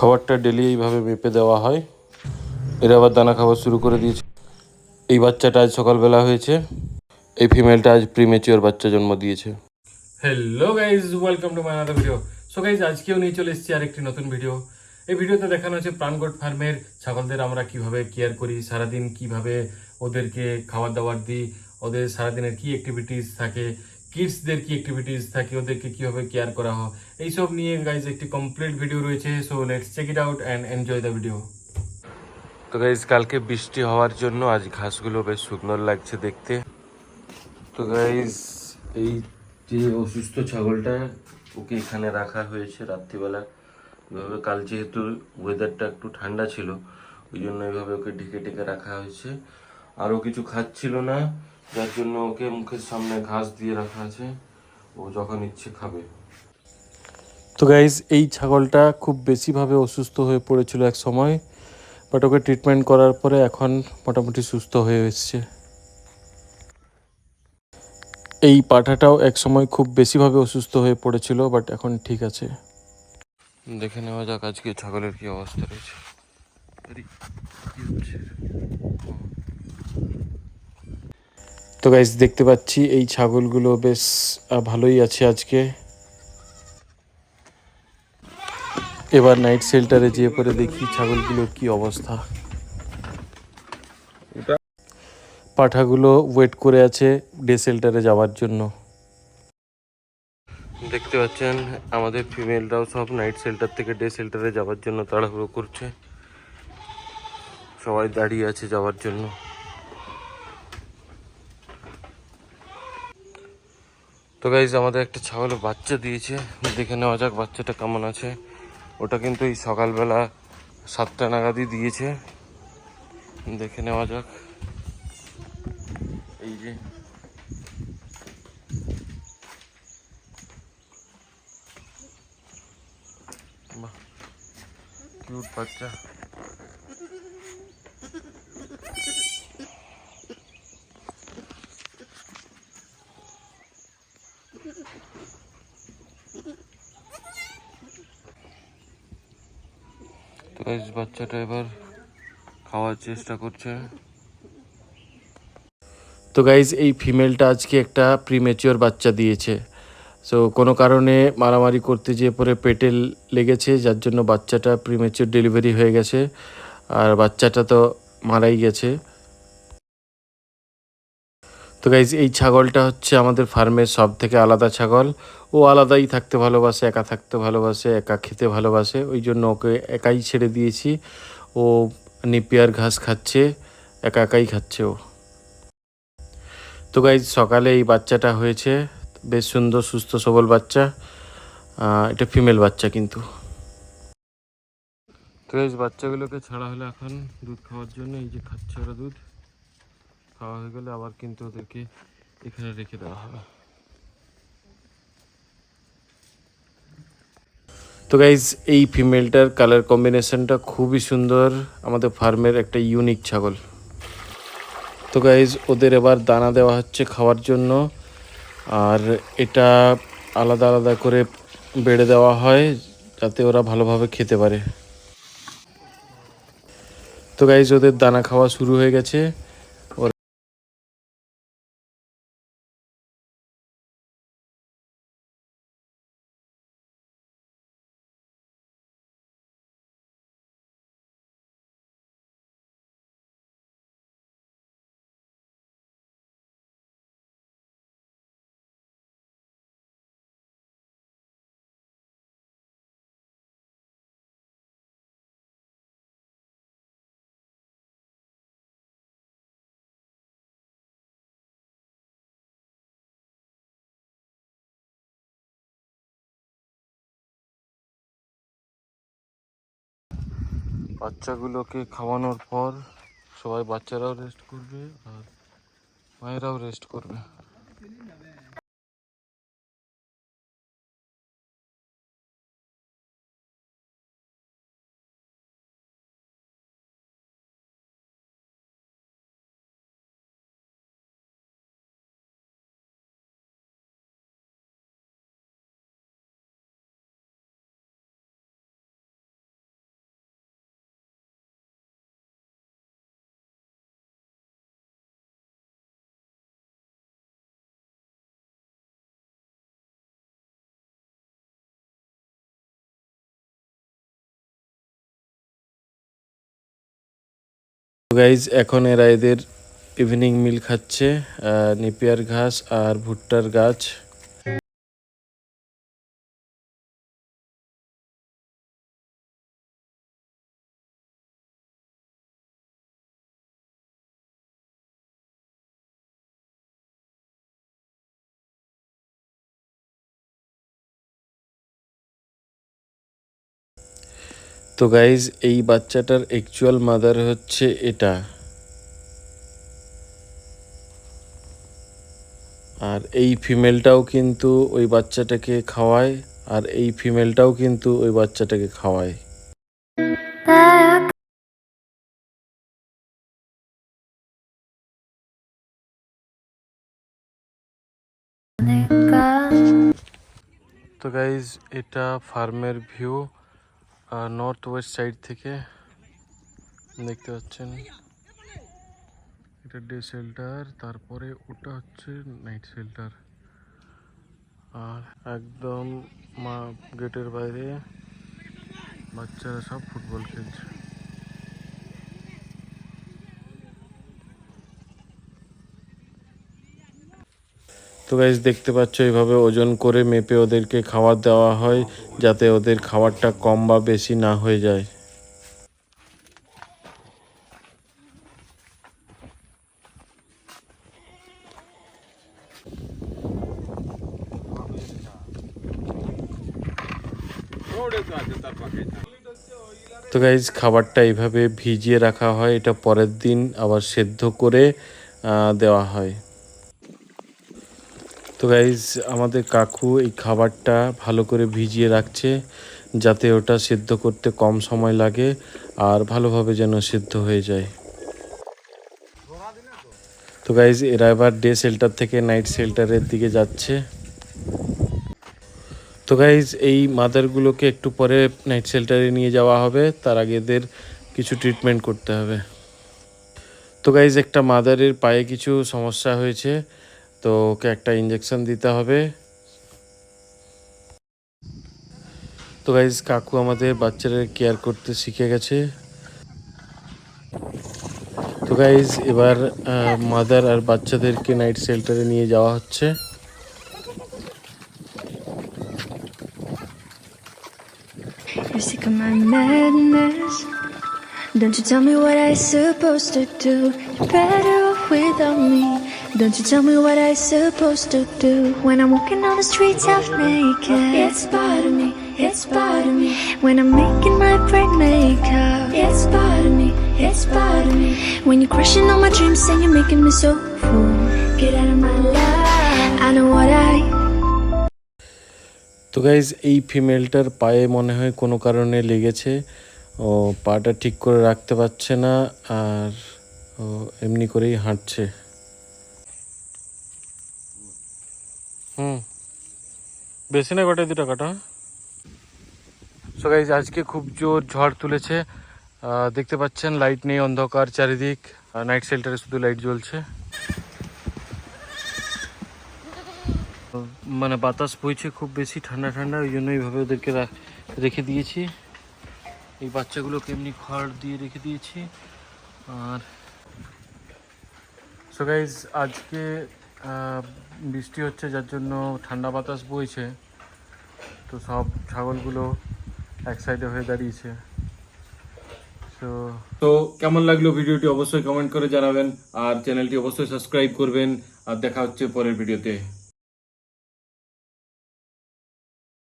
খাবারটা ডেলি এইভাবে মেপে দেওয়া হয়। এরা আবার দানা খাওয়া শুরু করে দিয়েছে। এই বাচ্চাটা আজ সকালবেলা হয়েছে। এই ফিমেলটা আজ প্রিমেচিওর বাচ্চা জন্ম দিয়েছে। Hello guys welcome to my video so guys আজকেও নিয়ে চলে এসেছি আরেকটি নতুন ভিডিও এই ভিডিওতে দেখানো হচ্ছে প্রাণগোট ফার্মের ছাগলদের আমরা কীভাবে কেয়ার করি, সারাদিন কীভাবে ওদেরকে খাবার দাবার দিই, ওদের সারাদিনের কি অ্যাক্টিভিটিস থাকে কিডসদের কি অ্যাক্টিভিটিস থাকে, ওদেরকে কীভাবে কেয়ার করা হয়? এইসব নিয়ে গাইজ একটি কমপ্লিট ভিডিও রয়েছে so let's check it out and enjoy the video তো গাইজ কালকে বৃষ্টি হওয়ার জন্য আজ ঘাসগুলো বেশ শুকনো লাগছে দেখতে। তো গাইজ এই যে অসুস্থ ছাগলটা, ওকে এখানে রাখা হয়েছে রাত্রিবেলা। এভাবে কাল যেহেতু ওয়েদারটা একটু ঠান্ডা ছিল, ওই জন্য এভাবে ওকে ঢেকে ঢেকে রাখা হয়েছে। আরও কিছু খাচ্ছিল না। যার জন্য ওকে মুখের সামনে ঘাস দিয়ে রাখা আছে। ও যখন ইচ্ছে খাবে। তো গাইজ এই ছাগলটা খুব বেশিভাবে অসুস্থ হয়ে পড়েছিল এক সময় বাট ওকে ট্রিটমেন্ট করার পরে এখন মোটামুটি সুস্থ হয়ে এসছে। এই পাঠাটাও এক সময় খুব বেশিভাবে অসুস্থ হয়ে পড়েছিল বাট এখন ঠিক আছে। দেখে নেওয়া যাক আজকে ছাগলের কি অবস্থা রয়েছে? তো গাইজ দেখতে পাচ্ছি এই ছাগলগুলো বেশ ভালোই আছে আজকে। এবার নাইট শেল্টারে যেয়ে পরে দেখি ছাগলগুলোর কি অবস্থা। পাঠাগুলো ওয়েট করে আছে ডে শেল্টারে যাওয়ার জন্য। দেখতে পাচ্ছেন আমাদের ফিমেলরাও সব নাইট শেল্টার থেকে ডে শেল্টারে যাওয়ার জন্য তাড়াহুড়ো করছে। সবাই দাঁড়িয়ে আছে যাওয়ার জন্য। তো গাইজ আমাদের একটা ছাগলের বাচ্চা দিয়েছে। দেখে নেওয়া যাক বাচ্চাটা কেমন আছে। ওটা কিন্তু এই সকালবেলা সাতটা নাগাদই দিয়েছে। দেখে নেওয়া যাক। এই যে। বাচ্চা। তো গাইস বাচ্চাটা এবার খাওয়ার চেষ্টা করছে। তো গাইজ এই ফিমেলটা আজকে একটা প্রিমেচিওর বাচ্চা দিয়েছে। সো কোনো কারণে মারামারি করতে যেয়ে পরে পেটে লেগেছে, যার জন্য বাচ্চাটা প্রিমেচিওর ডেলিভারি হয়ে গেছে। আর বাচ্চাটা তো মারাই গেছে। তো গাইজ এই ছাগলটা হচ্ছে আমাদের ফার্মের সব থেকে আলাদা ছাগল। ও আলাদাই থাকতে ভালোবাসে, একা থাকতে ভালোবাসে, একা খেতে ভালোবাসে। ওই জন্য ওকে একাই ছেড়ে দিয়েছি। ও নিপিয়ার ঘাস খাচ্ছে, একা একাই খাচ্ছে ও। তো গাইজ সকালে এই বাচ্চাটা হয়েছে, বেশ সুন্দর, সুস্থ, সবল বাচ্চা। এটা ফিমেল বাচ্চা কিন্তু। তো এই বাচ্চাগুলোকে ছাড়া হলো এখন দুধ খাওয়ার জন্য, এই যে খাচ্ছে ওরা দুধ। খাওয়া হয়ে গেলে আবার কিন্তু ওদেরকে এখানে রেখে দেওয়া হবে। তো গাইজ এই ফিমেলটার কালার কম্বিনেশনটা খুবই সুন্দর, আমাদের ফার্মের একটা ইউনিক ছাগল। তো গাইজ ওদের এবার দানা দেওয়া হচ্ছে খাওয়ার জন্য, আর এটা আলাদা আলাদা করে বেড়ে দেওয়া হয়, যাতে ওরা ভালোভাবে খেতে পারে। তো গাইজ ওদের দানা খাওয়া শুরু হয়ে গেছে। বাচ্চাগুলোকে খাওয়ানোর পর সবাই বাচ্চারাও রেস্ট করবে আর মায়েরাও রেস্ট করবে। গাইজ এখন এরা এদের ইভিনিং মিল খাচ্ছে নিপিয়ার নেপিয়ার ঘাস আর ভুট্টার গাছ। তো গাইজ এই বাচ্চাটার অ্যাকচুয়াল মাদার হচ্ছে এটা। আর এই ফিমেলটাও কিন্তু ওই বাচ্চাটাকে খাওয়ায় আর এই ফিমেলটাও কিন্তু ওই বাচ্চাটাকে খাওয়ায়। তো গাইজ এটা ফার্মের ভিউ নর্থ ওয়েস্ট সাইড থেকে দেখতে পাচ্ছেন। এটা ডে শেল্টার তারপরে ওটা হচ্ছে নাইট শেল্টার আর একদম মা গেটের বাইরে বাচ্চারা সব ফুটবল খেলছে। তো গাইজ দেখতে পাচ্ছ, এইভাবে ওজন করে মেপে ওদেরকে খাবার দেওয়া হয়, যাতে ওদের খাবারটা কম বা বেশি না হয়ে যায়। তো গাইজ খাবারটা এইভাবে ভিজিয়ে রাখা হয়, এটা পরের দিন আবার সেদ্ধ করে দেওয়া হয়। তো গাইজ আমাদের কাকু এই খাবারটা ভালো করে ভিজিয়ে রাখছে যাতে ওটা সেদ্ধ করতে কম সময় লাগে আর ভালোভাবে যেন সেদ্ধ হয়ে যায়। তো গাইজ এরা এবার ডে শেল্টার থেকে নাইট শেল্টারের দিকে যাচ্ছে। তো গাইজ এই মাদারগুলোকে একটু পরে নাইট শেল্টারে নিয়ে যাওয়া হবে, তার আগে এদের কিছু ট্রিটমেন্ট করতে হবে। তো গাইজ একটা মাদারের পায়ে কিছু সমস্যা হয়েছে। তো ওকে একটা ইঞ্জেকশন দিতে হবে তো গাইজ কাকু আমাদের বাচ্চাদের কেয়ার করতে শিখে গেছে তো গাইজ এবার মাদার আর বাচ্চাদেরকে নাইট শেল্টারে নিয়ে যাওয়া হচ্ছে You're sick of my madness. Don't you tell me what I supposed to do. You're better off without me. Don't you tell me what I supposed to do. When I'm walking on the streets half naked. It's part of me. It's part of me. When I'm making my brain makeup. It's part of me. It's part of me. When you're crushing all my dreams and you're making me so full. Get out of my life. I know what I তো guys এই ফিমেলটার পায়ে মনে হয় কোনো কারণে লেগেছে ও পাটা ঠিক করে রাখতে পারছে না আর ও এমনি করেই হাঁটছে হুম। বেশি না কটায় দুটা কাটা। সো গাইজ আজকে খুব জোর ঝড় তুলেছে। দেখতে পাচ্ছেন লাইট নেই, অন্ধকার চারিদিক। নাইট শেল্টারে শুধু লাইট জ্বলছে। মানে বাতাস বইছে খুব বেশি, ঠান্ডা ঠান্ডা, ওই জন্য এইভাবে ওদেরকে রেখে দিয়েছি। এই বাচ্চাগুলোকে এমনি খড় দিয়ে রেখে দিয়েছি। আর সো গাইজ আজকে বৃষ্টি হচ্ছে, যার জন্য ঠান্ডা বাতাস বইছে। তো সব ছাগলগুলো এক সাইডে হয়ে দাঁড়িয়েছে। তো তো কেমন লাগল ভিডিওটি অবশ্যই কমেন্ট করে জানাবেন, আর চ্যানেলটি অবশ্যই সাবস্ক্রাইব করবেন, আর দেখা হচ্ছে পরের ভিডিওতে।